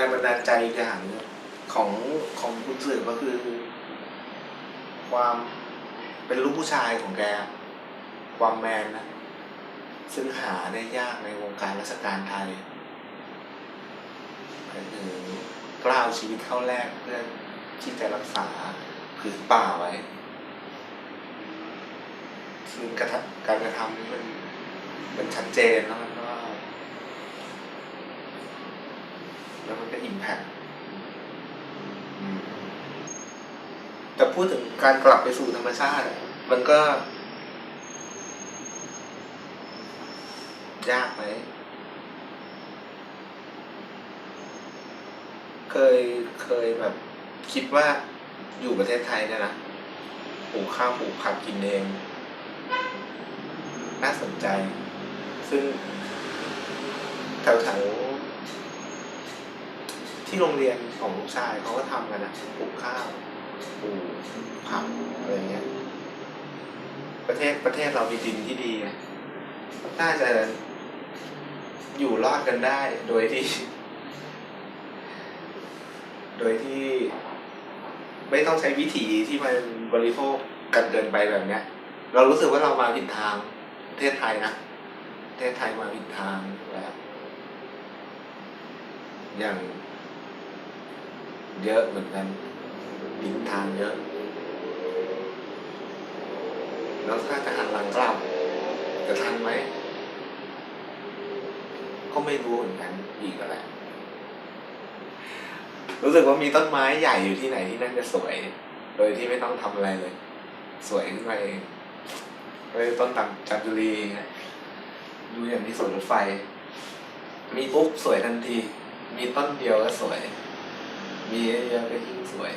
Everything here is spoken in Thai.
รงบันดาลใจอย่างของของคุณสื่อก็คือ ความเป็นลูกผู้ชายของแก ความแมนนะซึ่งหาได้ยากในวงการราชการไทยหมายถึงกล้าวชีวิตเข้าแรกเพื่อที่จะรักษาผืนป่าไว้ซึ่งกระทำการกระทำนี้มันมันชัดเจนแล้วมันก็ แล้วมันก็อิมแพคแต่พูดถึงการกลับไปสู่ธรรมชาติ มันก็ ยากไหม เคยเคยแบบ คิดว่าอยู่ประเทศไทยเนี่ยนะปลูกข้าวปลูกผักกินเอง น่าสนใจ ซึ่งแถวแถวๆ ที่โรงเรียนของลูกชายเขาก็ทำกันนะปลูกข้าวปลูกผักอะไรเงี้ย ประเทศประเทศเรามีดินที่ดีไงน่าจะอยู่รอดกันได้โดยที่ โดยที่ไม่ต้องใช้วิธีที่มันบริโภคกันเกินไปแบบเนี้ย เรารู้สึกว่าเรามาผิดทางประเทศไทยนะประเทศไทยมาผิดทางแบบอย่าง เยอะเหมือนกันผิดทางเยอะ แล้วถ้าจะหันหลังกลับจะทันไหม ก็ไม่รู้เหมือนกันอีกแล้วแหละรู้สึกว่ามีต้นไม้ใหญ่อยู่ที่ไหนที่นั่นจะสวย โดยที่ไม่ต้องทำอะไรเลย สวยขึ้นมาเองเลยต้นตังจันจุรีดูอย่างที่สวนรถไฟ มีปุ๊บสวยทันที มีต้นเดียวก็สวย มีเยอะๆก็ยิ่งสวย